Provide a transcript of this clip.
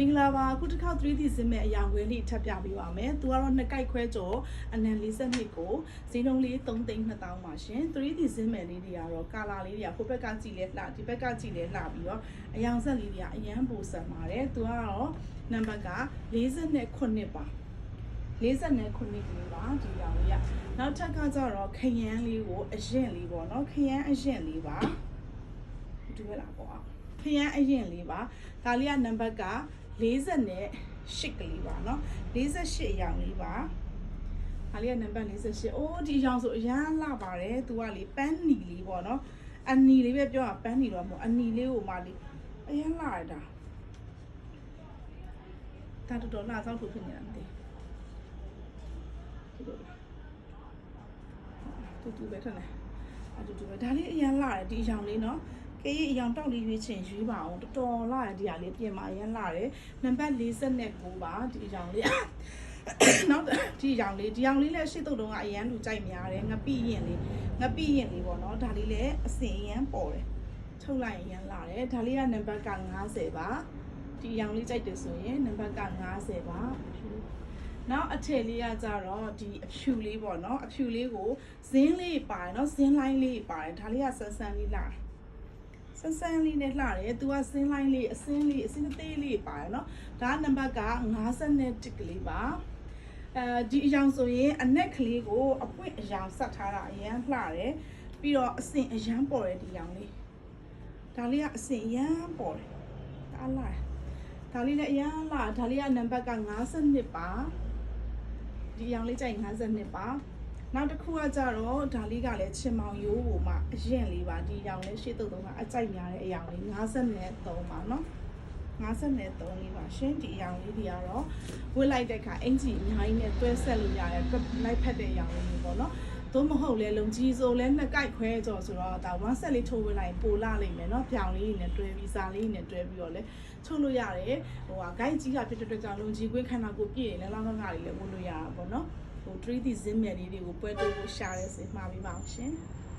မင်္ဂလာပါအခုတစ်ခေါက် 3D ဇင်းမဲ့အယောင်ခွဲလေးထပ်ပြပေးပါမယ်သူကတော့နှစ်ကိုက်ခွဲကျော်အနံ42ကိုဈေးနှုန်းလေး3သိန်း2000ပါရှင် 3D ဇင်းမဲ့လေးတွေကတော့ကာလာလေးတွေကဟိုဘက်ကကြည့်လဲလှဒီဘက်ကကြည့်လဲလှပြီးတော့အယောင်ဆက်လေးတွေကအရန်ပူဆန်ပါတယ်သူကတော့နံပါတ်က49ပါ49ခုနှစ်ကလေးပါဒီရောင်လေးကနောက်ထပ်ကကြတော့ခရမ်းလေးကိုအရင်လေးပေါ့နော်ခရမ်းအရင်လေးပါဒီဘက်လာပေါ့ခရမ်းအရင်လေးပါဒါလေးကနံပါတ်က 40နဲ့8ကလေးပါเนาะ48အရောင်လေးပါဒါလေးကနံပါတ်48အိုးဒီအရောင်ဆိုအရန်လှပါတယ်သူကလေပန်းနီလေးပေါ့เนาะအနီလေးပဲပြောတာပန်းနီတော့မဟုတ်အနီလေးကိုမှလေးအရန်လှရတာဒါတော်တော်လှစောက်ထုတ်ဖြစ်နေတာမသိဘူးတူတူပဲထက်နေအတူတူပဲဒါလေးအရန်လှတယ်ဒီအရောင်လေးเนาะ ကဲအရောင်တောက်လေးရွေးချင်ရွေးပါအောင်တော်တော်လာရဒီဟာလေးပြင်มาအရင်လာတယ်နံပါတ်49ပါဒီအရောင်လေးနောက်ဒီအရောင်လေးဒီအရောင်လေးလည်းရှေ့တုတ်တုံးကအရန်လူကြိုက်များတယ်ငပိရင်လေးငပိရင်လေးပေါ့နော်ဒါလေးလည်းအစင်အရန်ပေါ်တယ်ထုတ်လိုက်ရင်ရန်လာတယ်ဒါလေးကနံပါတ်က90ပါဒီအရောင်လေးကြိုက်တယ်ဆိုရင်နံပါတ်က90ပါနောက်အထည်လေးကကြတော့ဒီအဖြူလေးပေါ့နော်အဖြူလေးကိုဇင်းလေးပါတယ်နော်ဇင်းလိုင်းလေးပါတယ်ဒါလေးကဆန်းဆန်းလေးလာတယ် ဆန်းဆန်းလေးနဲ့လှတယ်။ तू ကစင်းလိုင်းလေးအစင်းလေးအစင်းသေးလေးပါတယ်နော်။ဒါနံပါတ်က51ကလေးပါ။အဲဒီအယောင်ဆိုရင်အနက်ကလေးကိုအပွင့်အယောင်ဆက်ထားတာအရန်လှတယ်။ပြီးတော့အစင်အရန်ပေါ်တယ်ဒီအယောင်လေး။ဒါလေးကအစင်အရန်ပေါ်တယ်။ဒါလှတယ်။ဒါလေးလည်းအရန်လှ။ဒါလေးကနံပါတ်က52ပါ။ဒီအယောင်လေးကြိုက်52ပါ။ နောက်တစ်ခုကကြတော့ဒါလေးကလည်းချင်မောင်ရိုးကိုမှအရင်လေးပါဒီအရောင်လေးရှေ့တုပ်တုံးကအကြိုက်များတဲ့အရောင်လေး53ပါเนาะ53လေးပါရှင်ဒီအရောင်လေးတွေကတော့ဝစ်လိုက်တဲ့အခါအင်ဂျီအများကြီးနဲ့တွဲဆက်လို့ရတယ်လိုက်ဖက်တဲ့အရောင်လေးမျိုးပေါ့เนาะသို့မဟုတ်လဲလုံကြီးဆိုလဲနှစ်ကိုက်ခွဲကြော်ဆိုတော့ဒါ one set လေးထိုးဝင်လိုက်ပိုလာလိမ့်မယ်เนาะပြောင်လေးနဲ့တွဲပြီးစာလေးနဲ့တွဲပြီးတော့လဲထုတ်လို့ရတယ်ဟိုဟာ guide ကြီးကဖြစ်တဲ့အတွက်ကြောင့်လုံကြီးကွင်းခန္ဓာကိုယ်ပြည့်ရင်လည်းလောင်းလောင်းကလေးလည်းဝင်လို့ရတာပေါ့เนาะ ဟို 3D ဇင်းမြက်လေးတွေကိုပွဲတိုးဖို့ရှာရဲစေမှာပြီးပါအောင်ရှင်။